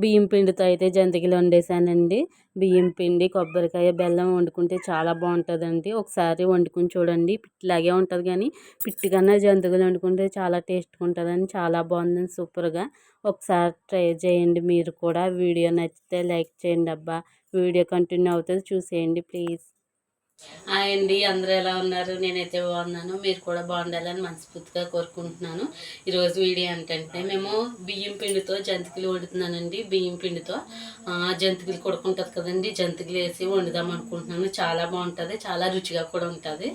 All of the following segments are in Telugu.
బియ్యం పిండితో అయితే జంతికలు వండేసానండి. బియ్యం పిండి కొబ్బరికాయ బెల్లం వండుకుంటే చాలా బాగుంటుందండి. ఒకసారి వండుకుని చూడండి. పిట్లాగే ఉంటుంది కానీ పిట్టి కన్నా జంతికలు వండుకుంటే చాలా టేస్ట్గా ఉంటుందని చాలా బాగుందని సూపర్గా. ఒకసారి ట్రై చేయండి. మీరు కూడా వీడియో నచ్చితే లైక్ చేయండి అబ్బా. వీడియో కంటిన్యూ అవుతుంది. చూసేయండి ప్లీజ్. హాయ్ అండి అందరూ ఎలా ఉన్నారు? నేనైతే బాగున్నాను. మీరు కూడా బాగుండాలని మనస్ఫూర్తిగా కోరుకుంటున్నాను. ఈరోజు వీడియో ఏంటంటే మేము బియ్యం పిండితో జంతికలు వండుతున్నానండి. బియ్యం పిండితో. జంతికలు కొడుకుంటుంది కదండి. జంతికలు వేసి వండుదాం అనుకుంటున్నాను. చాలా బాగుంటుంది. చాలా రుచిగా కూడా ఉంటుంది.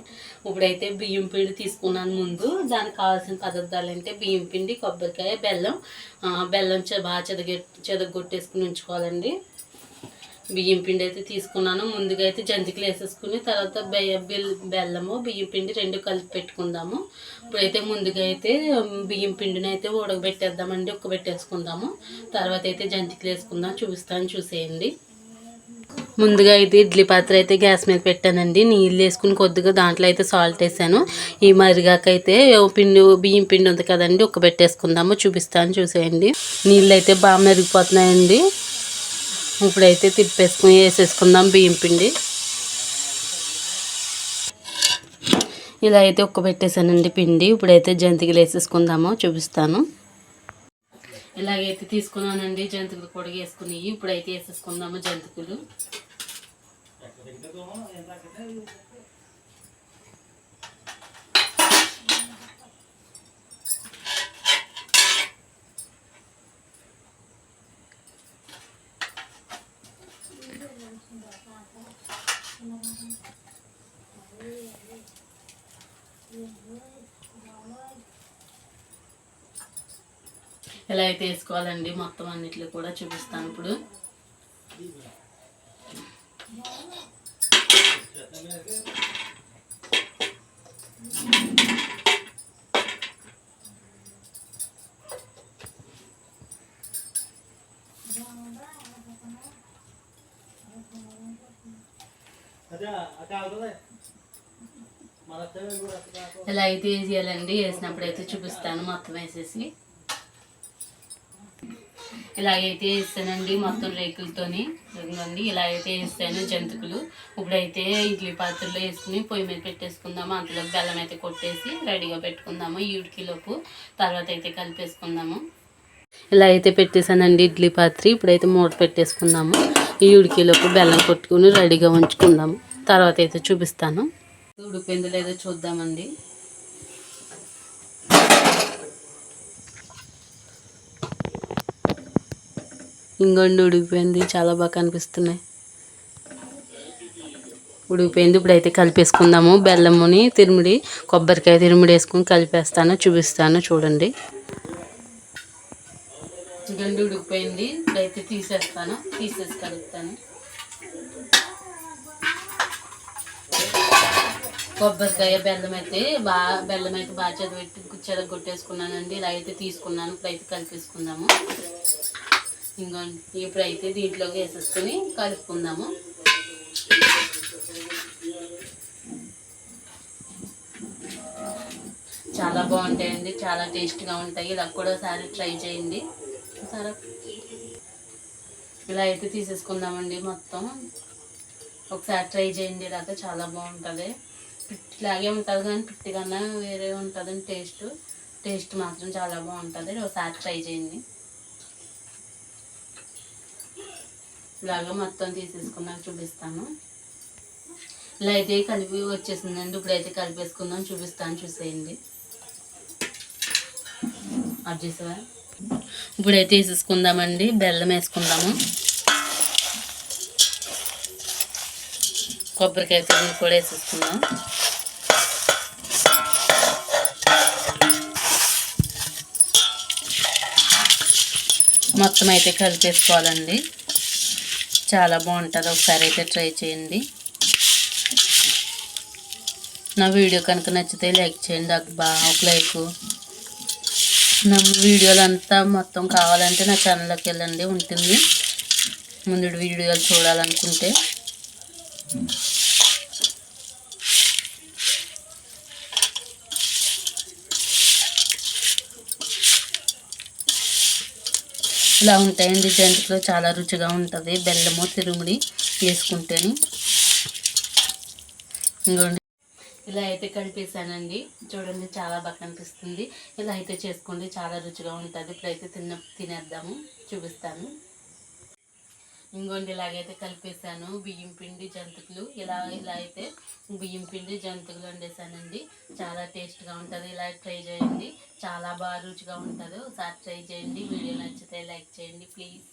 ఇప్పుడైతే బియ్యం పిండి తీసుకున్నాను ముందు. దానికి కావాల్సిన పదార్థాలు అంటే బియ్యం పిండి కొబ్బరికాయ బెల్లం. బెల్లం బాగా చెదగ చెదగొట్టేసుకుని ఉంచుకోవాలండి. బియ్యం పిండి అయితే తీసుకున్నాను. ముందుగా అయితే జంతికలు వేసేసుకుని తర్వాత బెయ్య బెల్ బెల్లము బియ్యం పిండి రెండు కలిపి పెట్టుకుందాము. ఇప్పుడైతే ముందుగా అయితే బియ్యం పిండిని అయితే ఉడకబెట్టేద్దామండి. ఉక్కబెట్టేసుకుందాము తర్వాత అయితే జంతికలు వేసుకుందాం. చూపిస్తాను చూసేయండి. ముందుగా అయితే ఇడ్లీ పాత్ర అయితే గ్యాస్ మీద పెట్టానండి. నీళ్ళు వేసుకుని కొద్దిగా దాంట్లో అయితే సాల్ట్ వేసాను. ఈ మరిగాకైతే అయితే పిండి బియ్యం పిండి ఉంది కదండి ఉక్కబెట్టేసుకుందాము చూపిస్తాను చూసేయండి. నీళ్ళు అయితే బాగా మెరిగిపోతున్నాయండి. ఇప్పుడైతే తిప్పేసుకుని వేసేసుకుందాం బియ్యం పిండి. ఇలా అయితే ఉక్కబెట్టేసానండి పిండి. ఇప్పుడైతే జంతికలు వేసేసుకుందాము చూపిస్తాను. ఇలాగైతే తీసుకున్నానండి జంతికలు కూడా వేసుకుని ఇప్పుడైతే వేసేసుకుందాము జంతికలు. ఇలా అయితే వేసుకోవాలండి మొత్తం అన్నిట్లో కూడా చూపిస్తాను ఇప్పుడు. ఇలా అయితే వేసేయాలండి వేసినప్పుడు అయితే చూపిస్తాను మొత్తం వేసేసి. ఇలాగైతే వేస్తానండి మొత్తం రేకులతోని. ఉందండి ఇలా అయితే వేస్తాను జంతికలు. ఇప్పుడైతే ఇడ్లీ పాత్రలో వేసుకుని పొయ్యి మీద పెట్టేసుకుందాము. అందులో బెల్లం అయితే కొట్టేసి రెడీగా పెట్టుకుందాము. ఈడికిలోపు ఉడికిలోపు తర్వాత అయితే కలిపేసుకుందాము. ఇలా అయితే పెట్టేసానండి ఇడ్లీ పాత్ర. ఇప్పుడైతే మూట పెట్టేసుకుందాము. ఈ ఉడికేలోపు బెల్లం కొట్టుకుని రెడీగా ఉంచుకుందాము తర్వాత అయితే చూపిస్తాను. ఉడిపోయింది లేదో చూద్దామండి. ఇంగండి ఉడికిపోయింది. చాలా బాగా కనిపిస్తున్నాయి. ఉడికిపోయింది. ఇప్పుడైతే కలిపేసుకుందాము. బెల్లముని తిరుమిడి కొబ్బరికాయ తిరుమిడి వేసుకుని కలిపేస్తాను. చూపిస్తాను. చూడండి. గండి ఉడికిపోయింది. ఇప్పుడైతే తీసేస్తాను. తీసేసి కలుపుతాను. కొబ్బరికాయ బెల్లం అయితే బాగా బెల్లం అయితే బాగా చదివెట్టి చెదగొట్టేసుకున్నానండి ఇలా అయితే తీసుకున్నాను. ఇప్పుడైతే కలిపేసుకుందాము. ఇంకా ఇప్పుడైతే దీంట్లోకి వేసేసుకొని కలుపుకుందాము. చాలా బాగుంటాయండి. చాలా టేస్ట్గా ఉంటాయి. ఇలా కూడా ఒకసారి ట్రై చేయండి. సరే ఇలా అయితే తీసేసుకుందామండి మొత్తం. ఒకసారి ట్రై చేయండి ఇలాగ చాలా బాగుంటుంది. పిట్టిలాగే ఉంటుంది కానీ పిట్టి కన్నా వేరే ఉంటుందండి టేస్ట్. టేస్ట్ మాత్రం చాలా బాగుంటుంది. ఒకసారి ట్రై చేయండి. ఇలాగ మొత్తం తీసేసుకున్నాక చూపిస్తాను. ఇలా అయితే కలిపి వచ్చేసిందండి. ఇప్పుడైతే కలిపేసుకుందాం చూపిస్తాను చూసేయండి. అది ఇప్పుడైతే వేసేసుకుందామండి. బెల్లం వేసుకుందాము. కొబ్బరికాయ తురుము కూడా వేసేసుకుందాం. మొత్తం అయితే కలిపేసుకోవాలండి. చాలా బాగుంటుంది. ఒకసారి అయితే ట్రై చేయండి. నా వీడియో కనుక నచ్చితే లైక్ చేయండి. అబ్బా ఒక లైక్. నా వీడియోలు అంతా మొత్తం కావాలంటే నా ఛానల్లోకి వెళ్ళండి ఉంటుంది. ముందు వీడియోలు చూడాలనుకుంటే. ఇలా ఉంటాయండి జంతికలు చాలా రుచిగా ఉంటుంది. బెల్లము తిరుముడి వేసుకుంటేని. ఇంకోండి. ఇలా అయితే కనిపిస్తానండి చూడండి చాలా బాగా కనిపిస్తుంది. ఇలా అయితే చేసుకోండి చాలా రుచిగా ఉంటుంది. ఇప్పుడైతే తిన్న తినేద్దాము చూపిస్తాను. ఇంకోండి ఇలాగైతే కలిపేసాను బియ్యం పిండి జంతికలు. ఇలా ఇలా అయితే బియ్యం పిండి జంతికలు వండేసానండి చాలా టేస్ట్గా ఉంటుంది. ఇలా ట్రై చేయండి. చాలా బాగా రుచిగా ఉంటుంది. ఒకసారి ట్రై చేయండి. వీడియో నచ్చితే లైక్ చేయండి ప్లీజ్.